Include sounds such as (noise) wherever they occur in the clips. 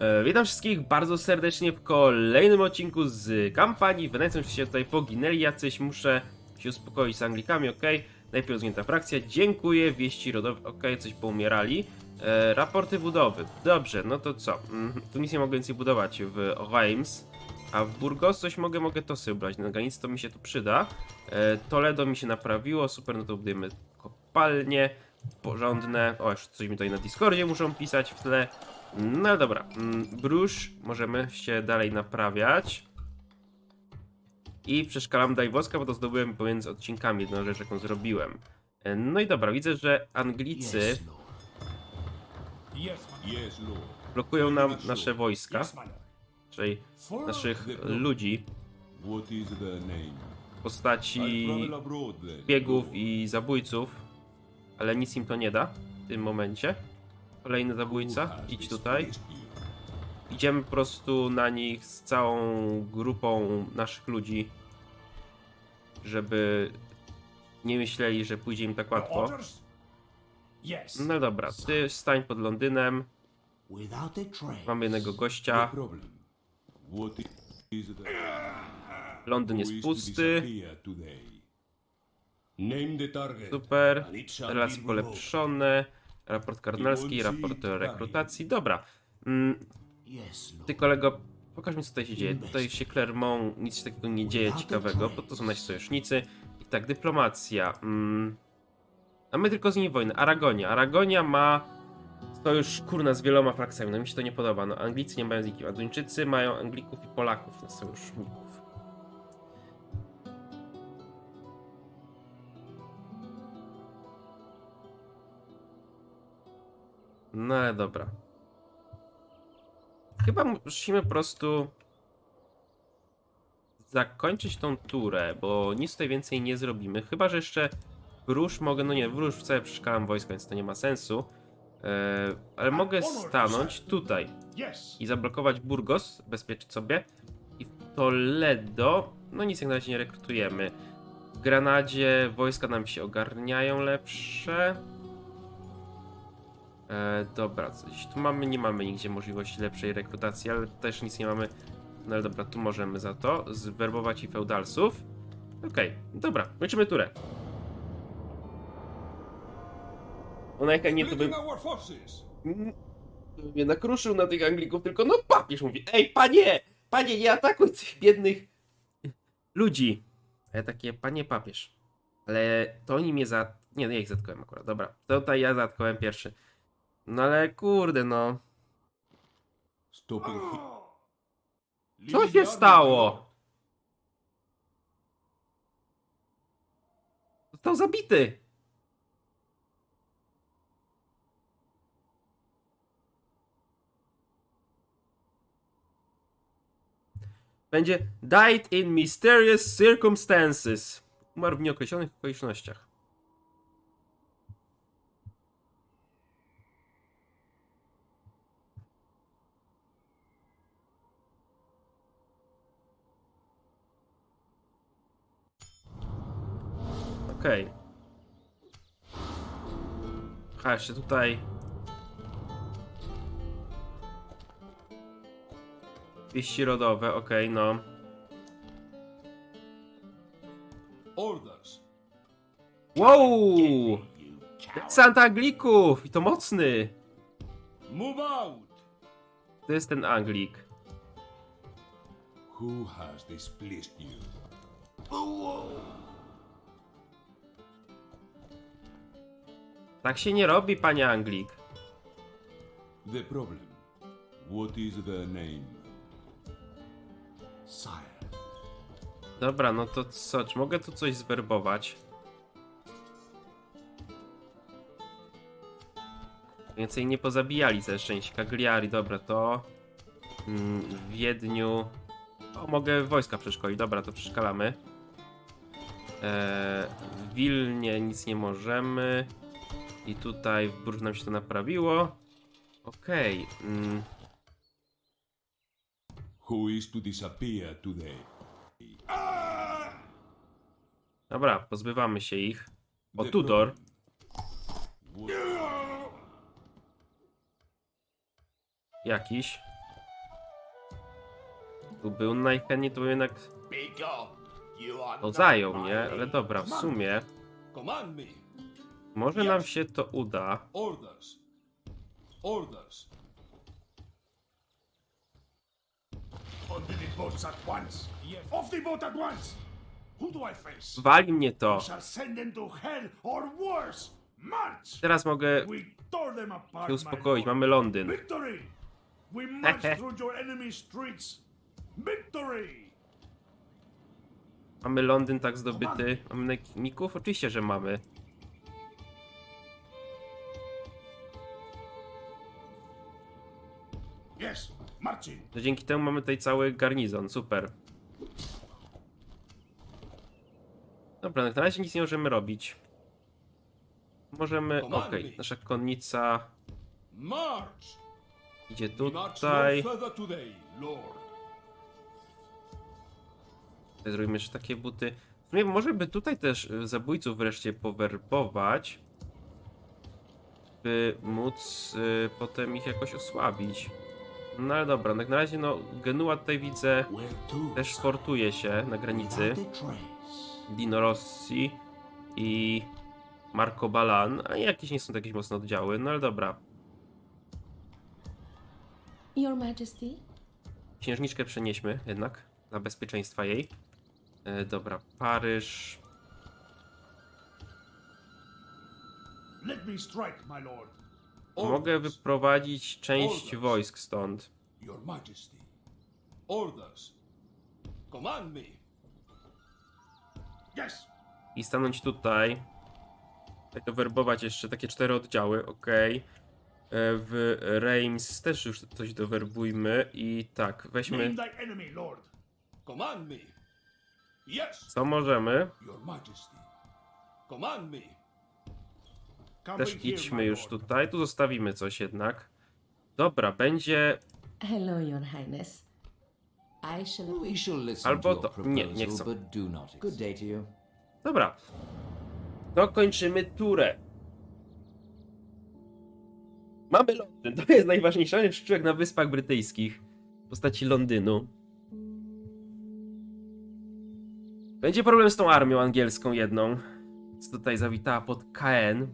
E, Witam wszystkich bardzo serdecznie w kolejnym odcinku z kampanii. Wydaje się tutaj poginęli jacyś, muszę się uspokoić z Anglikami, ok. Najpierw zgięta frakcja, dziękuję, wieści rodowe, ok, coś poumierali. E, raporty budowy, dobrze, no to co? Mm, tu nic nie mogę więcej budować w Reims, a w Burgos coś mogę, mogę to sobie ubrać, na granicy to mi się tu przyda. E, Toledo mi się naprawiło, super, no to budujemy kopalnie porządne. O, jeszcze coś mi tutaj na Discordzie muszą pisać w tle. No dobra, mm, Brusz możemy się dalej naprawiać. I przeszkalam Dajwoska, bo to zdobyłem pomiędzy odcinkami, jedną rzecz, jaką zrobiłem. E, No i dobra, widzę, że Anglicy blokują nam nasze wojska, czyli naszych ludzi w postaci biegów i zabójców, ale nic im to nie da w tym momencie. Kolejny zabójca, idź tutaj. Idziemy po prostu na nich z całą grupą naszych ludzi, żeby nie myśleli, że pójdzie im tak łatwo. No dobra, ty stań pod Londynem, mamy jednego gościa, the Londyn jest pusty, super, relacje polepszone, raport kardynalski, raport o rekrutacji, dobra. Mm, Lord. Ty kolego, pokaż mi co tutaj się dzieje. Tutaj się Clermont nic się takiego nie dzieje ciekawego, bo to są nasi sojusznicy. I tak, dyplomacja. Mm. A my tylko z nimi wojnę. Aragonia. Aragonia ma sojusz kurna z wieloma frakcjami. No mi się to nie podoba. No Anglicy nie mają z nikim, a Duńczycy mają Anglików i Polaków na sojuszników. No ale dobra. Chyba musimy po prostu zakończyć tą turę, bo nic tutaj więcej nie zrobimy. Chyba, że jeszcze wróż mogę, no nie, wróż wcale przeszkalam wojska, więc to nie ma sensu. Eee, ale mogę stanąć tutaj i zablokować Burgos, bezpieczyć sobie. I w Toledo, no nic jak na razie nie rekrutujemy. W Granadzie wojska nam się ogarniają lepsze. E, dobra, coś tu mamy, nie mamy nigdzie możliwości lepszej rekrutacji, ale też nic nie mamy. No ale dobra, tu możemy za to zwerbować i feudalsów. Okej, dobra, kończymy turę. Ona jaka nie to by mnie nakruszył na tych Anglików, tylko no papież mówi, ej panie, panie nie atakuj tych biednych ludzi. A ja takie, panie papież, ale to oni mnie za... Nie, no ja ich zatkałem akurat, dobra, to tutaj ja zatkałem pierwszy. No ale kurde no, co się stało? Został zabity. Będzie died in mysterious circumstances. Umarł w nieokreślonych okolicznościach. Okej. Okay. jeszcze tutaj. Wieści rodowe, okej, no. Orders. Wow! Santa Anglików! I to mocny! Move out. To jest ten Anglik. Who has displeased you? Tak się nie robi, panie Anglik. The problem. What is their name? Sire. Dobra, no to co? Czy mogę tu coś zwerbować? Więcej nie pozabijali ze szczęście. Cagliari, dobra, to... Mm, w Wiedniu... O, mogę wojska przeszkolić. Dobra, to przeszkalamy. Eee, w Wilnie nic nie możemy. I tutaj w Bruges nam się to naprawiło. Okej. mm, Who is to disappear today? dobra, pozbywamy się ich. O, The Tudor. Jakiś. Tu był najchętniej, to bym jednak to zajął, my nie? Ale dobra, w sumie Command me. Może nam się to uda. Orders. Orders. Onto the boats at once. Yes. Off the boat at once. Who do I face? Wali mnie to. We shall send them to hell or worse. March! Teraz mogę We tore them apart, się uspokoić. Mamy Londyn. Victory! We march (laughs) through your enemy streets. Victory! Mamy Londyn tak zdobyty. Mamy najemników? Oczywiście, że mamy. Yes, marching. To dzięki temu mamy tutaj cały garnizon. Super. Dobra, na razie nic nie możemy robić. Możemy... Okej, nasza konnica March. idzie tutaj. Zrobimy jeszcze takie buty. W sumie może by tutaj też y, zabójców wreszcie powerbować. By móc y, potem ich jakoś osłabić. No ale dobra, tak na razie no Genua tutaj widzę też sportuje się na granicy. Dino Rossi i Marco Balan, a jakieś nie są jakieś mocne oddziały, no ale dobra. Your Majesty? Księżniczkę przenieśmy jednak, dla bezpieczeństwa jej. E, dobra, Paryż. Let me strike, my lord. Mogę wyprowadzić część wojsk stąd. Your Majesty. Orders. Command me. Yes, I stanąć tutaj. To werbować jeszcze takie cztery oddziały, ok. W Reims też już coś dowerbujmy i tak, weźmy co możemy. Your Majesty. Command me. Też idźmy my już lord. tutaj, tu zostawimy coś jednak. Dobra, będzie Hello, Your Highness. I shall. We shall listen Albo to nie, nie proposal, chcę. but do not. Good day to you. Dobra. To kończymy turę. Mamy Londyn. (laughs) To jest najważniejszy szczurek na Wyspach Brytyjskich. W postaci Londynu. Będzie problem z tą armią angielską jedną. Co tutaj zawitała pod KN.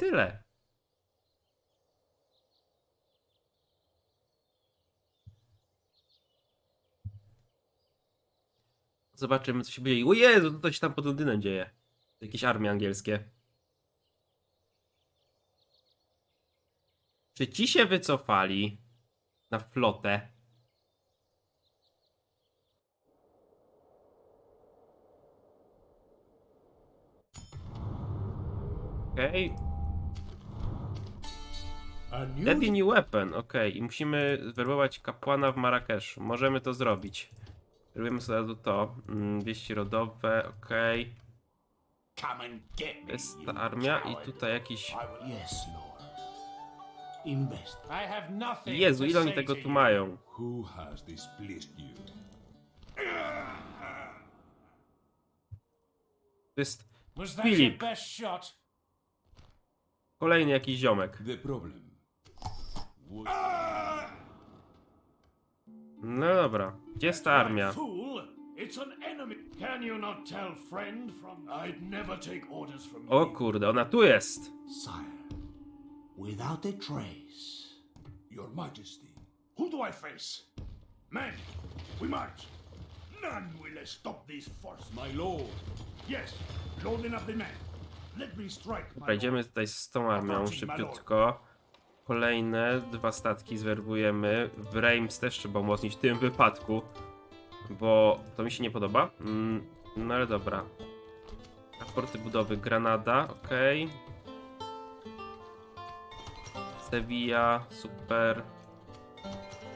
Tyle. Zobaczymy, co się dzieje. O Jezu, to się tam pod Londynem dzieje. Jakieś armie angielskie. Czy ci się wycofali na flotę? Okej, A Ready New Weapon, okej. I musimy werbować kapłana w Marrakeszu. Możemy to zrobić. Robimy sobie to. Mm, Wieści rodowe, To me. jest ta armia i tutaj jakiś... Jezu, ile oni tego tu mają? To jest Filip. kolejny jakiś ziomek. The problem. No dobra. Gdzie jest ta armia? O kurde, ona tu jest! Sire, without a trace. Your Majesty. Who do I face? Men, we march. None will stop this force. My lord. Yes, loading up the men. Let me strike. Dobra, idziemy tutaj z tą armią szybciutko. Kolejne dwa statki zwerbujemy. W Reims też trzeba umocnić w tym wypadku, bo to mi się nie podoba. Mm, no ale dobra. Transporty budowy Granada, ok. Sevilla, super.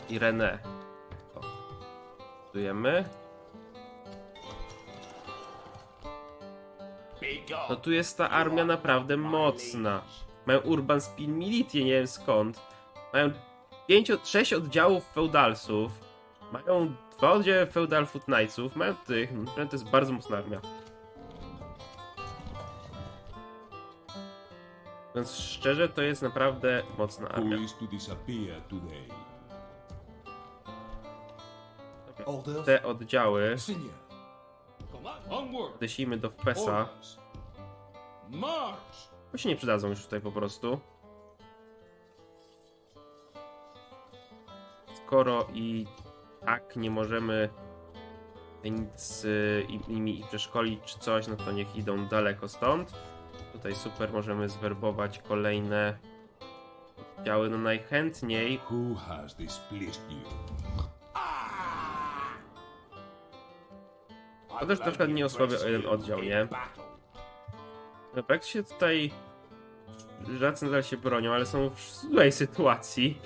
I Rennes. O. Budujemy. No tu jest ta armia naprawdę mocna. Mają Urban Spin Militie, nie wiem skąd. Mają 5, 6 oddziałów feudalsów. Mają dwa oddziały feudal foot knightsów. Mają tych. To jest bardzo mocna armia. Więc szczerze, to jest naprawdę mocna armia. Te oddziały odesijmy do Fesa. Orders! March! Bo się nie przydadzą już tutaj po prostu. Skoro i tak nie możemy nic y, im- nimi przeszkolić czy coś, no to niech idą daleko stąd. Tutaj super możemy zwerbować kolejne oddziały. No najchętniej Who has displeased you? To też na przykład nie osłabia jeden oddział, nie? Praktycznie tutaj Żacy nadal się bronią, ale są w złej sytuacji.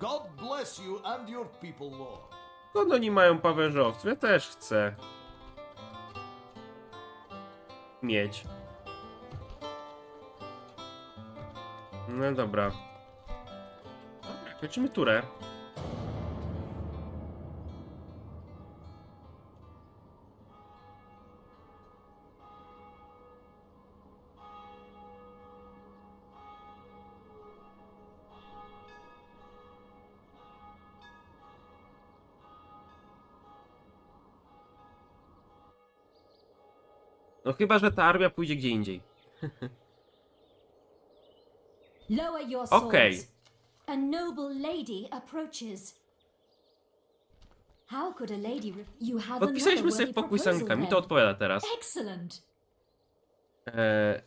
God bless you and your people, Lord. Skąd oni mają pawężowców? Ja też chcę. Mieć. No dobra. Dobra, kończymy turę. No chyba, że ta armia pójdzie gdzie indziej. Lower your swords. Okay. A noble lady approaches. How could a lady re- You have Podpisaliśmy another sobie worthy pokój z proposal Anglikami, to then. odpowiada teraz. Excellent. Eee,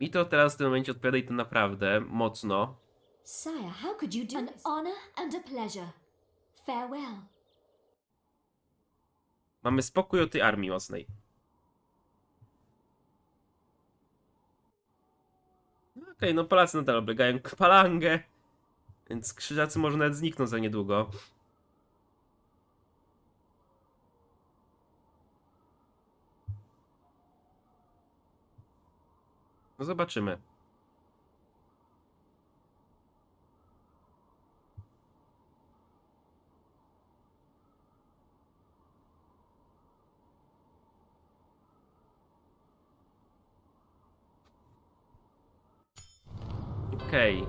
mi to teraz w tym momencie odpowiada i to naprawdę mocno. Sire, how could you do An honor and a pleasure. Farewell. Mamy spokój o tej armii mocnej. Okej, no Polacy nadal oblegają Palangę, więc krzyżacy może nawet znikną za niedługo. No zobaczymy. Okej.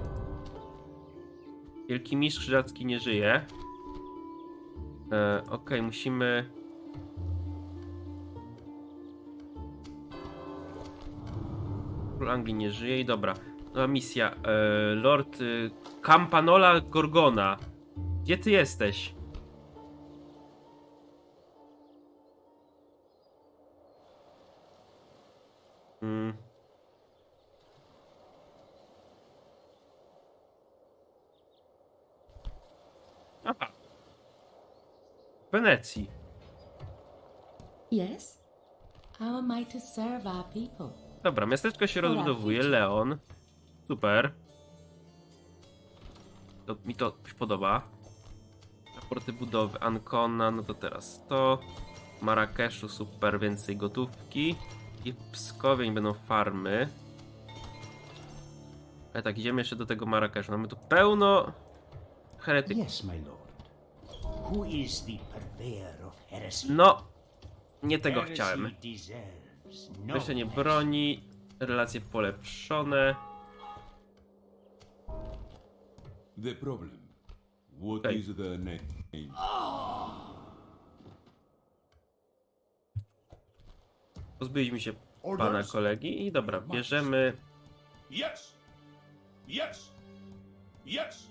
Wielki mistrz krzyżacki nie żyje. E, Okej, musimy... Król Anglii nie żyje i dobra. Nowa misja. E, Lord y, Campanola Gorgona. Gdzie ty jesteś? Mm. Aha. W Wenecji. Yes? How am I to serve our people? Dobra, miasteczko się rozbudowuje. Leon. Super. To, mi to się podoba. Raporty budowy. Ancona, no to teraz to. Marrakeszu, super, więcej gotówki. I w Pskowie nie będą farmy. Ale tak, idziemy jeszcze do tego Marrakeszu. Mamy tu pełno heretyków. Yes, my lord. Who is the purveyor of heresy? No, nie tego Heresy chciałem. deserves no less. broni, relacje polepszone. The problem. What Okay. is the name? Pozbyliśmy się pana kolegi i dobra, bierzemy Yes! Yes! Yes!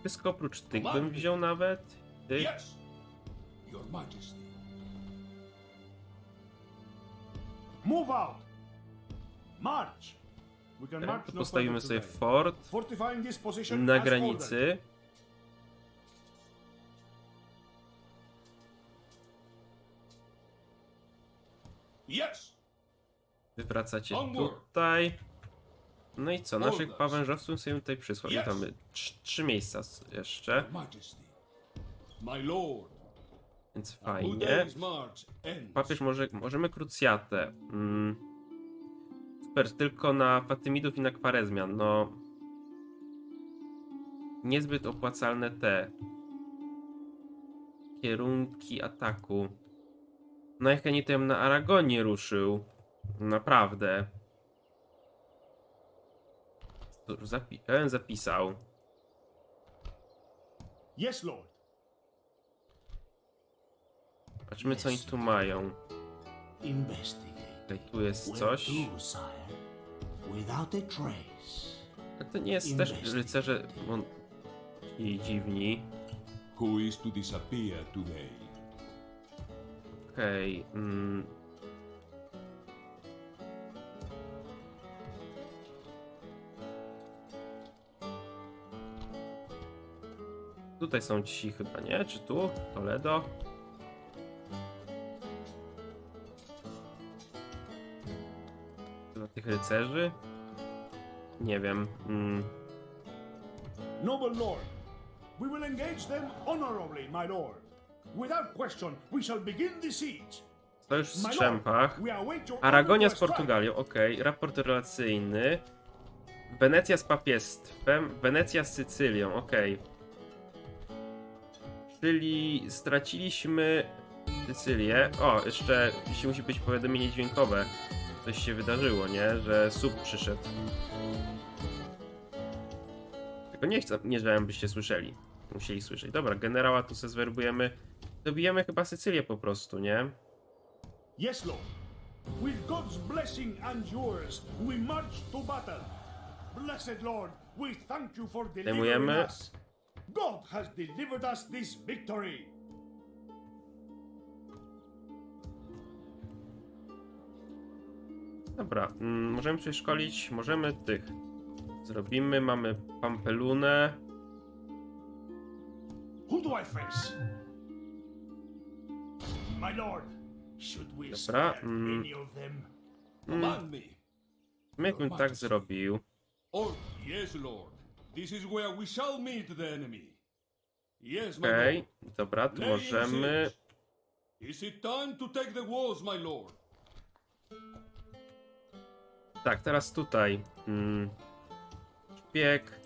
wszystko oprócz tych bym wziął nawet. Tych. Yes! Your Majesty. Move out! March! We can march no postawimy further sobie today. fort Fortifying this position na as ordered. granicy. Yes! Wywracacie Onward. tutaj. No i co? Naszych pawężowców sobie tutaj przysłać. Yes. Tam trzy, trzy miejsca s- jeszcze, Majesty. My lord. więc fajnie. Papież może, możemy krucjatę. Mm. Super, tylko na Fatymidów i na Kwarezmian. No. Niezbyt opłacalne te kierunki ataku. Najchętniej to ja bym na Aragonie ruszył. Naprawdę. Zapi bym zapisał. Yes, Lord. Patrzmy, co oni tu mają. Tutaj tu jest coś. a to nie jest też rycerze i dziwni. Who is to disappear today? Okej. mm. Tutaj są ci chyba, nie? Czy tu? Toledo? Tych rycerzy? Nie wiem. Mm. Noble Lord, we will engage them honorably, my lord. Without question, we shall begin the siege. Sojusz w My lord, strzępach. Aragonia z to. Portugalią, okej. Raport relacyjny. Wenecja z papiestwem. Wenecja z Sycylią, okej. Czyli straciliśmy Sycylię. O, jeszcze musi być powiadomienie dźwiękowe. Coś się wydarzyło, nie? Że sub przyszedł. Tylko nie chcę, nie żebym byście słyszeli. Musieli słyszeć. Dobra, generała tu se zwerbujemy. Dobijemy chyba Sycylię po prostu, nie? Yes, Lord. With God's blessing and yours, we march to battle. Blessed Lord, we thank you for delivering us. God has delivered us this victory. Dobra, mm, możemy przeszkolić, możemy tych. Zrobimy, mamy Pampelunę. Who do I face? My lord, should we Dobra, spare mm. any of them? Command me. My bym tak zrobił. Oh, yes, Lord. This is where we shall meet the enemy. Yes, my Okej, lord. dobra, to możemy. Is it time to take the walls, my lord? Tak, teraz tutaj. Mm, szpieg.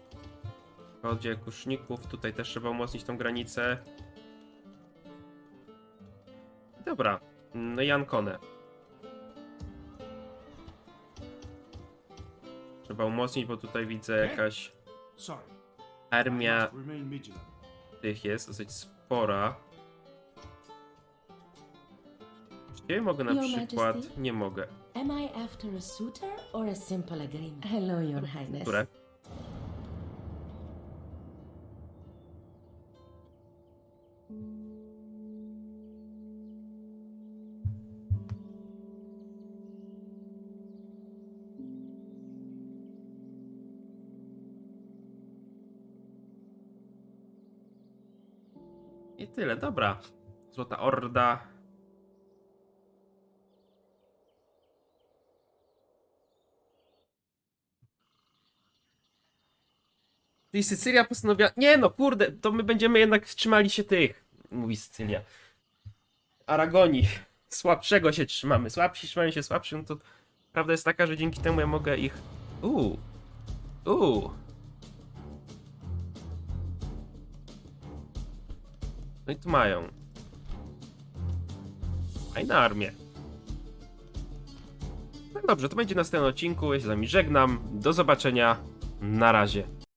Chodzie kuszników. Tutaj też trzeba umocnić tą granicę. Dobra, no i Ancone. Trzeba umocnić, bo tutaj widzę jakaś armia tych jest dosyć spora. Czy mogę na przykład... Nie mogę. Am I after a suitor or a simple agreement? Hello, Your Highness. Które? I tyle, dobra. Złota Orda. Czyli Sycylia postanowiła. Nie no, kurde, to my będziemy jednak trzymali się tych. Mówi Sycylia. Aragonii. (laughs) Słabszego się trzymamy. Słabsi trzymają się słabszym. No to prawda jest taka, że dzięki temu ja mogę ich. Uuu. Uuu. No i tu mają. Fajna armię. No dobrze, to będzie w następnym odcinku. Ja się z wami żegnam. Do zobaczenia. Na razie.